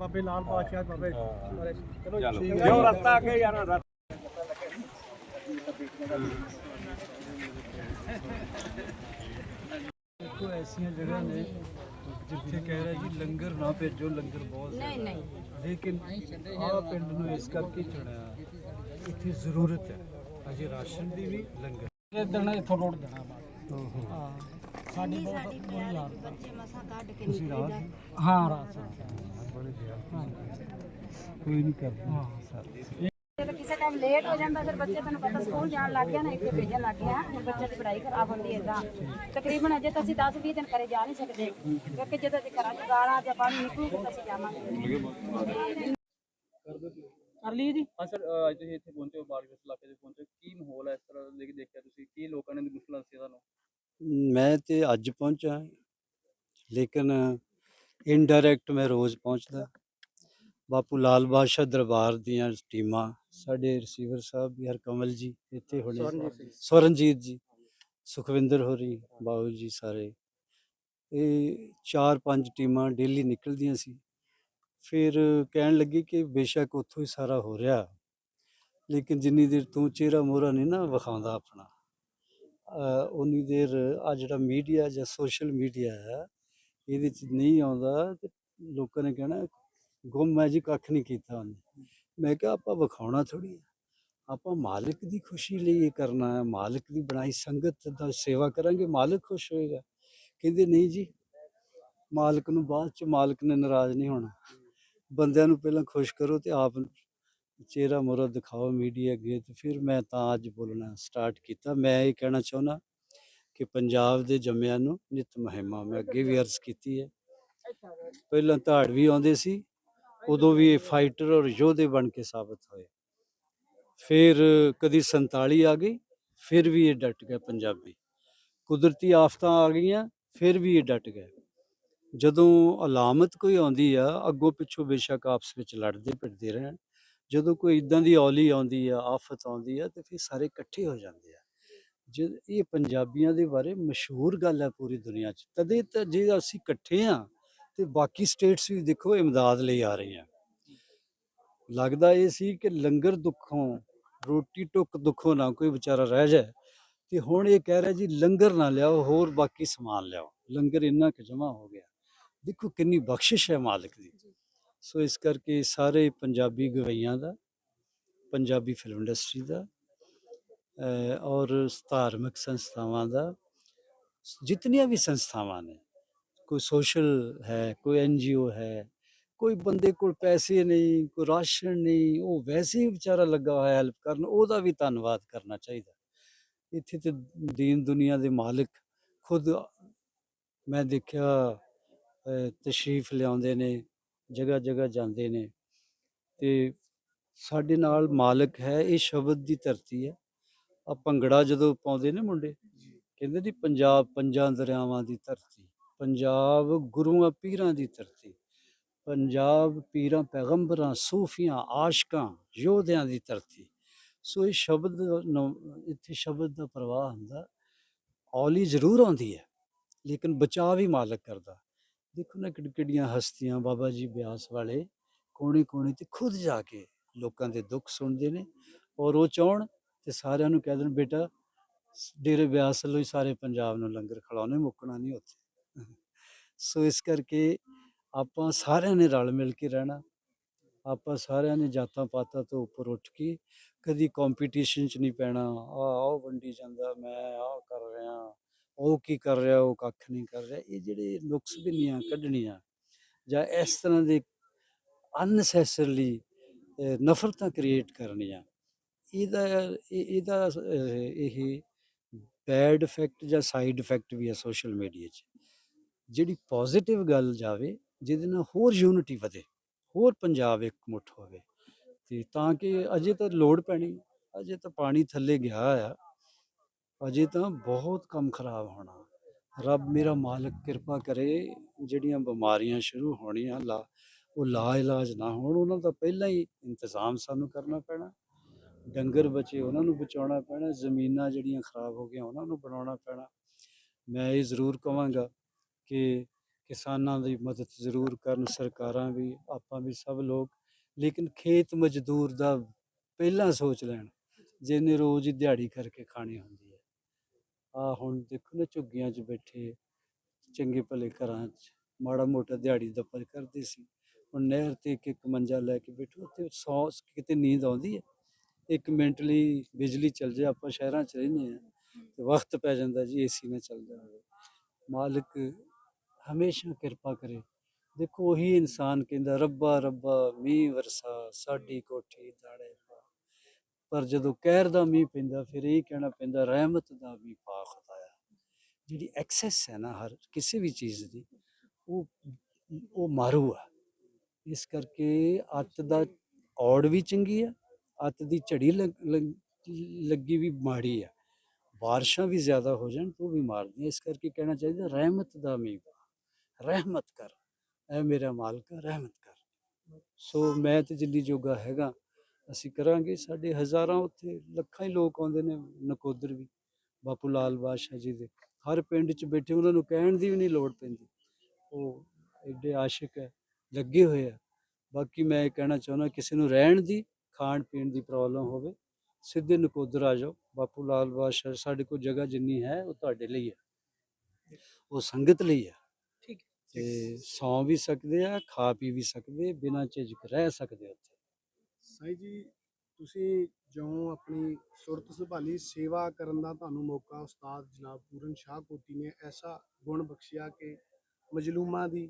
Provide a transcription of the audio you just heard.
ਬਾਬੇ ਲਾਲ ਬਾਦਸ਼ਾਹ ਬਾਬੇ ਚਲੋ ਚਲੋ। ਠੀਕ ਹੈ ਜੋ ਰਸਤਾ ਅੱਗੇ ਜਾਣਾ ਰਸਤਾ ਦੇਖੋ ਐਸੀਆਂ ਜਗ੍ਹਾ ਨੇ ਜਿੱਥੇ ਕਹਿ ਰਿਹਾ ਜੀ ਲੰਗਰ ਨਾ ਭੇਜੋ ਲੰਗਰ ਬਹੁਤ ਨਹੀਂ ਨਹੀਂ। ਲੇਕਿਨ ਆਹ ਪਿੰਡ ਨੂੰ ਇਸ ਕਰਕੇ ਚੁਣਿਆ ਇੱਥੇ ਜ਼ਰੂਰਤ ਹੈ। ਅਜੇ ਰਾਸ਼ਨ ਦੀ ਵੀ ਲੰਗਰ ਇਹ ਦਿਨ ਇੱਥੋਂ ਲੋੜ ਦੇਣਾ ਬਾਅਦ ਹਾਂ। ਸਾਡੀ ਸਾਡੀ ਪਿਆਰੀ ਬੱਚੇ ਮਸਾ ਕੱਢ ਕੇ ਨਿਕਲੀ ਹਾਂ ਰਾਤ ਕੋਈ ਨਹੀਂ ਕਰਦਾ। ਹਾਂ ਜਦੋਂ ਕਿਸੇ ਟਾਈਮ ਲੇਟ ਹੋ ਜਾਂਦਾ ਫਿਰ ਬੱਚੇ ਤੁਹਾਨੂੰ ਪਤਾ ਸਕੂਲ ਜਾਣ ਲੱਗ ਗਿਆ ਨਾ ਇੱਥੇ ਭੇਜਣ ਲੱਗ ਗਿਆ। ਹੁਣ ਬੱਚੇ ਦੀ ਪੜ੍ਹਾਈ ਖਰਾਬ ਹੁੰਦੀ ਹੈ ਇਦਾਂ ਤਕਰੀਬਨ ਅਜੇ ਤਾਂ ਅਸੀਂ 10 20 ਦਿਨ ਕਰੇ ਜਾ ਨਹੀਂ ਸਕਦੇ। ਕਿਉਂਕਿ ਜਦੋਂ ਅਸੀਂ ਘਰਾਂ ਚ ਗਾਲਾਂ ਜਾਂ ਪਾਣੀ ਨਿਕਲੂਗਾ ਤਾਂ ਅਸੀਂ ਜਾਵਾਂਗੇ। ਕਰ ਲਈ ਜੀ। ਹਾਂ ਸਰ ਅੱਜ ਤੁਸੀਂ ਇੱਥੇ ਪਹੁੰਚੇ ਹੋ ਬਾਰਗਸ ਇਲਾਕੇ 'ਚ ਪਹੁੰਚੇ ਹੋ। ਕੀ ਮਾਹੌਲ ਹੈ ਇਸ ਤਰ੍ਹਾਂ ਦੇ ਦੇਖਿਆ ਤੁਸੀਂ? ਕੀ ਲੋਕਾਂ ਨੇ ਮੁਸ਼ਕਲਾਂ ਦੱਸੀਆਂ ਤੁਹਾਨੂੰ? ਮੈਂ ਤੇ ਅੱਜ ਪਹੁੰਚਾ ਲੇਕਿਨ ਇਨਡਾਇਰੈਕਟ ਮੈਂ ਰੋਜ਼ ਪਹੁੰਚਦਾ। ਬਾਪੂ ਲਾਲ ਬਾਦਸ਼ਾਹ ਦਰਬਾਰ ਦੀਆਂ ਟੀਮਾਂ ਸਾਡੇ ਰਿਸੀਵਰ ਸਾਹਿਬ ਵੀ ਹਰਕਮਲ ਜੀ ਇੱਥੇ ਹੋਣੇ ਸਵਰਨਜੀਤ ਜੀ ਸੁਖਵਿੰਦਰ ਹੋਰੀ ਬਾਬੂ ਜੀ ਸਾਰੇ। ਇਹ ਚਾਰ ਪੰਜ ਟੀਮਾਂ ਡੇਲੀ ਨਿਕਲਦੀਆਂ ਸੀ। ਫਿਰ ਕਹਿਣ ਲੱਗੇ ਕਿ ਬੇਸ਼ੱਕ ਉੱਥੋਂ ਹੀ ਸਾਰਾ ਹੋ ਰਿਹਾ। ਲੇਕਿਨ ਜਿੰਨੀ ਦੇਰ ਤੂੰ ਚਿਹਰਾ ਮੋਹਰਾ ਨਹੀਂ ਨਾ ਵਿਖਾਉਂਦਾ ਆਪਣਾ। ਉਨੀ ਦੇਰ ਆ ਜਿਹੜਾ ਮੀਡੀਆ ਜਾਂ ਸੋਸ਼ਲ ਮੀਡੀਆ ਹੈ, ਇਹਦੇ ਚ ਨਹੀਂ ਆਉਂਦਾ ਤੇ ਲੋਕਾਂ ਨੇ ਕਹਿਣਾ, ਗੁੰਮ ਹੈ ਜੀ ਕੱਖ ਨਹੀਂ ਕੀਤਾ ਉਹਨੇ। ਮੈਂ ਕਿਹਾ, ਆਪਾਂ ਵਿਖਾਉਣਾ ਥੋੜੀ ਆਪਾਂ ਮਾਲਕ ਦੀ ਖੁਸ਼ੀ ਲਈ ਇਹ ਕਰਨਾ ਹੈ। ਮਾਲਕ ਦੀ ਬਣਾਈ ਸੰਗਤ ਦਾ ਸੇਵਾ ਕਰਾਂਗੇ, ਮਾਲਕ ਖੁਸ਼ ਹੋਏਗਾ। ਕਹਿੰਦੇ, ਨਹੀਂ ਜੀ, ਮਾਲਕ ਨੂੰ ਬਾਅਦ ਚ ਮਾਲਕ ਨੇ ਨਾਰਾਜ਼ ਨਹੀਂ ਹੋਣਾ। ਬੰਦਿਆਂ ਨੂੰ ਪਹਿਲਾਂ ਖੁਸ਼ ਕਰੋ ਤੇ ਆਪ ਚਿਹਰਾ ਮੋਹਰਾ ਦਿਖਾਓ ਮੀਡੀਆ ਅੱਗੇ ਤੇ ਫਿਰ ਮੈਂ ਤਾਂ ਅੱਜ ਬੋਲਣਾ ਸਟਾਰਟ ਕੀਤਾ। ਮੈਂ ਇਹ ਕਹਿਣਾ ਚਾਹੁੰਦਾ ਕਿ ਪੰਜਾਬ ਦੇ ਜੰਮਿਆਂ ਨੂੰ ਨਿਤ ਮਹਿਮਾ ਮੈਂ ਅੱਗੇ ਵੀ ਅਰਜ਼ ਕੀਤੀ ਹੈ। ਪਹਿਲਾਂ ਧਾੜ ਵੀ ਆਉਂਦੇ ਸੀ, ਉਦੋਂ ਵੀ ਇਹ ਫਾਈਟਰ ਔਰ ਯੋਧੇ ਬਣ ਕੇ ਸਾਬਤ ਹੋਏ। ਫਿਰ ਕਦੀ 47 ਆ ਗਈ, ਫਿਰ ਵੀ ਇਹ ਡਟ ਗਏ ਪੰਜਾਬੀ। ਕੁਦਰਤੀ ਆਫਤਾਂ ਆ ਗਈਆਂ, ਫਿਰ ਵੀ ਇਹ ਡਟ ਗਏ। ਜਦੋਂ ਅਲਾਮਤ ਕੋਈ ਆਉਂਦੀ ਆ, ਅੱਗੋਂ ਪਿੱਛੋਂ ਬੇਸ਼ੱਕ ਆਪਸ ਵਿੱਚ ਲੜਦੇ ਭਿੜਦੇ ਰਹਿਣ। ਜਦੋਂ ਕੋਈ ਇਦਾਂ ਦੀ ਔਲੀ ਆਉਂਦੀ ਆ, ਆਫਤ ਆਉਂਦੀ ਆ, ਤੇ ਫਿਰ ਸਾਰੇ ਇਕੱਠੇ ਹੋ ਜਾਂਦੇ ਆ। ਜੇ ਇਹ ਪੰਜਾਬੀਆਂ ਦੇ ਬਾਰੇ ਮਸ਼ਹੂਰ ਗੱਲ ਹੈ ਪੂਰੀ ਦੁਨੀਆ 'ਚ, ਤਦੇ ਤਾਂ ਜੇ ਅਸੀਂ ਇਕੱਠੇ ਆ, ਤੇ ਬਾਕੀ ਸਟੇਟਸ ਵੀ ਦੇਖੋ ਇਮਦਾਦ ਲਈ ਆ ਰਹੀਆਂ ਲੱਗਦਾ ਇਹ ਸੀ ਕਿ ਲੰਗਰ ਦੁੱਖੋਂ, ਰੋਟੀ ਟੁੱਕ ਦੁੱਖੋਂ ਨਾ ਕੋਈ ਵਿਚਾਰਾ ਰਹਿ ਜਾਏ, ਤੇ ਹੁਣ ਇਹ ਕਹਿ ਰਿਹਾ ਜੀ ਲੰਗਰ ਨਾ ਲਿਆਓ, ਹੋਰ ਬਾਕੀ ਸਮਾਨ ਲਿਆਓ। ਲੰਗਰ ਇੰਨਾ ਕੁ ਜਮਾ ਹੋ ਗਿਆ। ਦੇਖੋ ਕਿੰਨੀ ਬਖਸ਼ਿਸ਼ ਹੈ ਮਾਲਕ ਦੀ। ਸੋ ਇਸ ਕਰਕੇ ਸਾਰੇ ਪੰਜਾਬੀ ਗਵਈਆਂ ਦਾ, ਪੰਜਾਬੀ ਫਿਲਮ ਇੰਡਸਟਰੀ ਦਾ ਔਰ ਧਾਰਮਿਕ ਸੰਸਥਾਵਾਂ ਦਾ, ਜਿਤਨੀਆਂ ਵੀ ਸੰਸਥਾਵਾਂ ਨੇ, ਕੋਈ ਸੋਸ਼ਲ ਹੈ, ਕੋਈ ਐਨਜੀਓ ਹੈ, ਕੋਈ ਬੰਦੇ ਕੋਲ ਪੈਸੇ ਨਹੀਂ, ਕੋਈ ਰਾਸ਼ਨ ਨਹੀਂ, ਉਹ ਵੈਸੇ ਹੀ ਵਿਚਾਰਾ ਲੱਗਾ ਹੋਇਆ ਹੈਲਪ ਕਰਨ, ਉਹਦਾ ਵੀ ਧੰਨਵਾਦ ਕਰਨਾ ਚਾਹੀਦਾ। ਇੱਥੇ ਤੇ ਦੀਨ ਦੁਨੀਆ ਦੇ ਮਾਲਕ ਖੁਦ ਮੈਂ ਦੇਖਿਆ ਤਸ਼ਰੀਫ ਲਿਆਉਂਦੇ ਨੇ ਜਗ੍ਹਾ ਜਗ੍ਹਾ ਜਾਂਦੇ ਨੇ। ਤੇ ਸਾਡੇ ਨਾਲ ਮਾਲਕ ਹੈ ਇਹ ਸ਼ਬਦ ਦੀ ਧਰਤੀ ਹੈ। ਆ ਭੰਗੜਾ ਜਦੋਂ ਪਾਉਂਦੇ ਨੇ ਮੁੰਡੇ ਕਹਿੰਦੇ ਜੀ ਪੰਜਾਬ ਪੰਜਾਂ ਦਰਿਆਵਾਂ ਦੀ ਧਰਤੀ ਪੰਜਾਬ ਗੁਰੂਆਂ ਪੀਰਾਂ ਦੀ ਧਰਤੀ ਪੰਜਾਬ ਪੀਰਾਂ ਪੈਗੰਬਰਾਂ ਸੂਫੀਆਂ ਆਸ਼ਕਾਂ ਯੋਧਿਆਂ ਦੀ ਧਰਤੀ। ਸੋ ਇਹ ਸ਼ਬਦ ਨੂੰ ਇੱਥੇ ਸ਼ਬਦ ਦਾ ਪ੍ਰਵਾਹ ਹੁੰਦਾ ਔਲੀ ਜ਼ਰੂਰ ਆਉਂਦੀ ਹੈ ਲੇਕਿਨ ਬਚਾਅ ਵੀ ਮਾਲਕ ਕਰਦਾ। ਦੇਖੋ ਨਾ ਕਿੱਡ, ਕਿੱਡੀਆਂ ਹਸਤੀਆਂ ਬਾਬਾ ਜੀ ਬਿਆਸ ਵਾਲੇ ਕੋਣੇ ਕੋਣੇ ਤੇ ਖੁਦ ਜਾ ਕੇ ਲੋਕਾਂ ਦੇ ਦੁੱਖ ਸੁਣਦੇ ਨੇ ਔਰ ਉਹ ਚਾਹਣ ਤੇ ਸਾਰਿਆਂ ਨੂੰ ਕਹਿ ਦੇਣ, ਬੇਟਾ ਡੇਰੇ ਬਿਆਸ ਵੱਲੋਂ ਸਾਰੇ ਪੰਜਾਬ ਨੂੰ ਲੰਗਰ ਖਿਲਾਉਣੇ, ਮੁੱਕਣਾ ਨਹੀਂ ਉੱਥੇ। ਸੋ ਇਸ ਕਰਕੇ ਆਪਾਂ ਸਾਰਿਆਂ ਨੇ ਰਲ ਮਿਲ ਕੇ ਰਹਿਣਾ। ਆਪਾਂ ਸਾਰਿਆਂ ਨੇ ਜਾਤਾਂ ਪਾਤਾਂ ਤੋਂ ਉੱਪਰ ਉੱਠ ਕੇ ਕਦੀ ਕੰਪੀਟੀਸ਼ਨ 'ਚ ਨਹੀਂ ਪੈਣਾ। ਆ ਉਹ ਵੰਡੀ ਜਾਂਦਾ, ਮੈਂ ਆਹ ਕਰ ਰਿਹਾ। ਉਹ ਕੀ ਕਰ ਰਿਹਾ, ਉਹ ਕੱਖ ਨਹੀਂ ਕਰ ਰਿਹਾ, ਇਹ ਜਿਹੜੇ ਨੁਕਸ ਬਿੰਨੀਆਂ ਕੱਢਣੀਆਂ ਜਾਂ ਇਸ ਤਰ੍ਹਾਂ ਦੇ ਅਨਸੈਸਰਲੀ ਨਫ਼ਰਤਾਂ ਕ੍ਰੀਏਟ ਕਰਨੀਆਂ, ਇਹਦਾ, ਇਹ- ਇਹਦਾ ਇਹ ਬੈਡ ਇਫੈਕਟ ਜਾਂ ਸਾਈਡ ਇਫੈਕਟ ਵੀ ਹੈ ਸੋਸ਼ਲ ਮੀਡੀਆ 'ਚ, ਜਿਹੜੀ ਪੋਜ਼ਿਟਿਵ ਗੱਲ ਜਾਵੇ, ਜਿਹਦੇ ਨਾਲ ਹੋਰ ਯੂਨਿਟੀ ਵਧੇ, ਹੋਰ ਪੰਜਾਬ ਇੱਕ ਮੁੱਠ ਹੋਵੇ, ਤੇ ਤਾਂ ਕਿ ਅਜੇ ਤਾਂ ਲੋੜ ਪੈਣੀ, ਅਜੇ ਤਾਂ ਪਾਣੀ ਥੱਲੇ ਗਿਆ ਆ ਅਜੇ ਤਾਂ ਬਹੁਤ ਕੰਮ ਖਰਾਬ ਹੋਣਾ। ਰੱਬ ਮੇਰਾ ਮਾਲਕ ਕਿਰਪਾ ਕਰੇ, ਜਿਹੜੀਆਂ ਬਿਮਾਰੀਆਂ ਸ਼ੁਰੂ ਹੋਣੀਆਂ, ਲਾ, ਉਹ ਲਾ ਇਲਾਜ ਨਾ ਹੋਣ, ਉਹਨਾਂ ਦਾ ਪਹਿਲਾਂ ਹੀ ਇੰਤਜ਼ਾਮ ਸਾਨੂੰ ਕਰਨਾ ਪੈਣਾ। ਡੰਗਰ ਬਚੇ ਉਹਨਾਂ ਨੂੰ ਬਚਾਉਣਾ ਪੈਣਾ, ਜ਼ਮੀਨਾਂ ਜਿਹੜੀਆਂ ਖਰਾਬ ਹੋ ਗਈਆਂ ਉਹਨਾਂ ਨੂੰ ਬਣਾਉਣਾ ਪੈਣਾ। ਮੈਂ ਇਹ ਜ਼ਰੂਰ ਕਹਾਂਗਾ ਕਿ ਕਿਸਾਨਾਂ ਦੀ ਮਦਦ ਜ਼ਰੂਰ ਕਰਨ, ਸਰਕਾਰਾਂ ਵੀ, ਆਪਾਂ ਵੀ ਸਭ ਲੋਕ। ਲੇਕਿਨ ਖੇਤ ਮਜ਼ਦੂਰ ਦਾ ਪਹਿਲਾਂ ਸੋਚ ਲੈਣ, ਜਿਹਨੇ ਰੋਜ਼ ਹੀ ਦਿਹਾੜੀ ਕਰਕੇ ਖਾਣੀ ਹੁੰਦੀ ਆ ਹੁਣ ਦੇਖੋ ਨਾ ਝੁੱਗੀਆਂ 'ਚ ਬੈਠੇ ਚੰਗੇ ਭਲੇ ਘਰਾਂ 'ਚ, ਮਾੜਾ ਮੋਟਾ ਦਿਹਾੜੀ ਦੱਪਾ ਕਰਦੇ ਸੀ। ਹੁਣ ਨਹਿਰ ਤੇ ਇੱਕ ਇੱਕ ਮੰਜਾ ਲੈ ਕੇ ਬੈਠੋ, ਉੱਥੇ ਸੌ, ਕਿਤੇ ਨੀਂਦ ਆਉਂਦੀ ਹੈ। ਇੱਕ ਮਿੰਟ ਲਈ ਬਿਜਲੀ ਚੱਲ ਜਾਏ ਆਪਾਂ ਸ਼ਹਿਰਾਂ 'ਚ ਰਹਿੰਦੇ ਆ ਤੇ ਵਕਤ ਪੈ ਜਾਂਦਾ ਜੀ, ਏਸੀ ਨਾ ਚੱਲਦਾ ਹੋਵੇ। ਮਾਲਕ ਹਮੇਸ਼ਾ ਕਿਰਪਾ ਕਰੇ। ਦੇਖੋ ਉਹੀ ਇਨਸਾਨ ਕਹਿੰਦਾ, ਰੱਬਾ ਰੱਬਾ, ਮੀਂਹ, ਵਰਸਾ, ਸਾਡੀ ਕੋਠੀ ਦਾੜੇ ਪਰ ਜਦੋਂ ਕਹਿਰ ਦਾ ਮੀਂਹ ਪੈਂਦਾ, ਫਿਰ ਇਹ ਕਹਿਣਾ ਪੈਂਦਾ, ਰਹਿਮਤ ਦਾ ਵੀ ਪਾ ਖੁਦਾਇਆ ਜਿਹੜੀ ਐਕਸੈਸ ਹੈ ਨਾ ਹਰ ਕਿਸੇ ਵੀ ਚੀਜ਼ ਦੀ, ਉਹ ਉਹ ਮਾਰੂ ਆ। ਇਸ ਕਰਕੇ ਅੱਤ ਦਾ ਔੜ ਵੀ ਚੰਗੀ ਆ, ਅੱਤ ਦੀ ਝੜੀ ਲੱਗ- ਲੱਗੀ ਵੀ ਮਾੜੀ ਆ। ਬਾਰਿਸ਼ਾਂ ਵੀ ਜ਼ਿਆਦਾ ਹੋ ਜਾਣ ਤਾਂ ਉਹ ਵੀ ਮਾਰਦੀਆਂ। ਇਸ ਕਰਕੇ ਕਹਿਣਾ ਚਾਹੀਦਾ, ਰਹਿਮਤ ਦਾ ਮੀਂਹ ਪਾ। ਰਹਿਮਤ ਕਰ। ਐ ਮੇਰਾ ਮਾਲਕਾ ਰਹਿਮਤ ਕਰ। ਸੋ ਮੈਂ ਤੇ ਜਿੰਨੀ ਜੋਗਾ ਹੈਗਾ ਅਸੀਂ ਕਰਾਂਗੇ ਸਾਡੇ ਹਜ਼ਾਰਾਂ ਉੱਥੇ ਲੱਖਾਂ ਹੀ ਲੋਕ ਆਉਂਦੇ ਨੇ ਨਕੋਦਰ ਵੀ ਬਾਪੂ ਲਾਲ ਬਾਦਸ਼ਾਹ ਜੀ ਦੇ। ਹਰ ਪਿੰਡ 'ਚ ਬੈਠੇ ਉਹਨਾਂ ਨੂੰ ਕਹਿਣ ਦੀ ਵੀ ਨਹੀਂ ਲੋੜ ਪੈਂਦੀ। ਉਹ ਐਡੇ ਆਸ਼ਿਕ ਹੈ ਲੱਗੇ ਹੋਏ ਆ। ਬਾਕੀ ਮੈਂ ਇਹ ਕਹਿਣਾ ਚਾਹੁੰਦਾ ਕਿਸੇ ਨੂੰ ਰਹਿਣ ਦੀ ਖਾਣ ਪੀਣ ਦੀ ਪ੍ਰੋਬਲਮ ਹੋਵੇ ਸਿੱਧੇ ਨਕੋਦਰ ਆ ਜਾਓ। ਬਾਪੂ ਲਾਲ ਬਾਦਸ਼ਾਹ ਸਾਡੇ ਕੋਲ ਜਗ੍ਹਾ ਜਿੰਨੀ ਹੈ ਉਹ ਤੁਹਾਡੇ ਲਈ ਹੈ। ਉਹ ਸੰਗਤ ਲਈ ਹੈ। ਠੀਕ ਤੇ ਸੌਂ ਵੀ ਸਕਦੇ ਆ ਖਾ ਪੀ ਵੀ ਸਕਦੇ ਬਿਨਾਂ ਝਿਜਕ ਰਹਿ ਸਕਦੇ ਉੱਥੇ ਸਾਈ ਜੀ, ਤੁਸੀਂ ਜਿਉਂ ਆਪਣੀ ਸੁਰਤ ਸੰਭਾਲੀ, ਸੇਵਾ ਕਰਨ ਦਾ ਤੁਹਾਨੂੰ ਮੌਕਾ ਉਸਤਾਦ ਜਨਾਬ ਪੂਰਨ ਸ਼ਾਹ ਕੋਟੀ ਨੇ ਐਸਾ ਗੁਣ ਬਖਸ਼ਿਆ ਕਿ ਮਜਲੂਮਾਂ ਦੀ